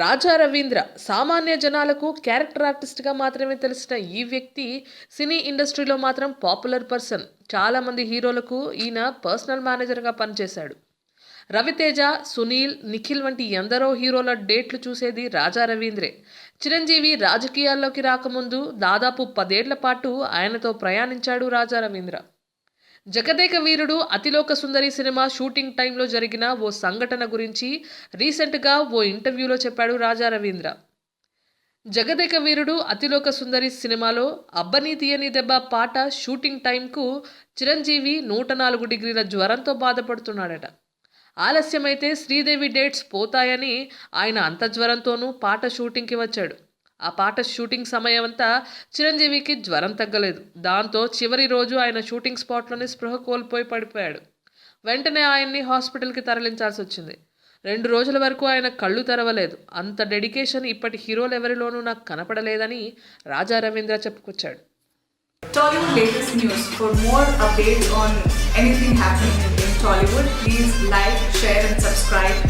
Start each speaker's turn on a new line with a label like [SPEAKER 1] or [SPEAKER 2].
[SPEAKER 1] రాజా రవీంద్ర సామాన్య జనాలకు క్యారెక్టర్ ఆర్టిస్ట్గా మాత్రమే తెలిసిన ఈ వ్యక్తి సినీ ఇండస్ట్రీలో మాత్రం పాపులర్ పర్సన్. చాలామంది హీరోలకు ఈయన పర్సనల్ మేనేజర్గా పనిచేశాడు. రవితేజ సునీల్ నిఖిల్ వంటి ఎందరో హీరోల డేట్లు చూసేది రాజా రవీంద్రే. చిరంజీవి రాజకీయాల్లోకి రాకముందు దాదాపు పదేళ్ళ పాటు ఆయనతో ప్రయాణించాడు రాజా రవీంద్ర. జగదేక వీరుడు అతిలోక సుందరి సినిమా షూటింగ్ టైంలో జరిగిన ఓ సంఘటన గురించి రీసెంట్గా ఓ ఇంటర్వ్యూలో చెప్పాడు రాజా రవీంద్ర. జగదేక వీరుడు అతిలోక సుందరి సినిమాలో అబ్బని తీయని దెబ్బ పాట షూటింగ్ టైంకు చిరంజీవి నూట నాలుగు డిగ్రీల జ్వరంతో బాధపడుతున్నాడట. ఆలస్యమైతే శ్రీదేవి డేట్స్ పోతాయని ఆయన అంత జ్వరంతోనూ పాట షూటింగ్కి వచ్చాడు. ఆ పాట షూటింగ్ సమయం అంతా చిరంజీవికి జ్వరం తగ్గలేదు. దాంతో చివరి రోజు ఆయన షూటింగ్ స్పాట్లోనే స్పృహ కోల్పోయి పడిపోయాడు. వెంటనే ఆయన్ని హాస్పిటల్కి తరలించాల్సి వచ్చింది. రెండు రోజుల వరకు ఆయన కళ్ళు తెరవలేదు. అంత డెడికేషన్ ఇప్పటి హీరోలు ఎవరిలోనూ నాకు కనపడలేదని రాజా రవీంద్ర చెప్పుకొచ్చాడు.
[SPEAKER 2] Tollywood latest news. For more updates on anything happening in Tollywood, please like, share, and subscribe.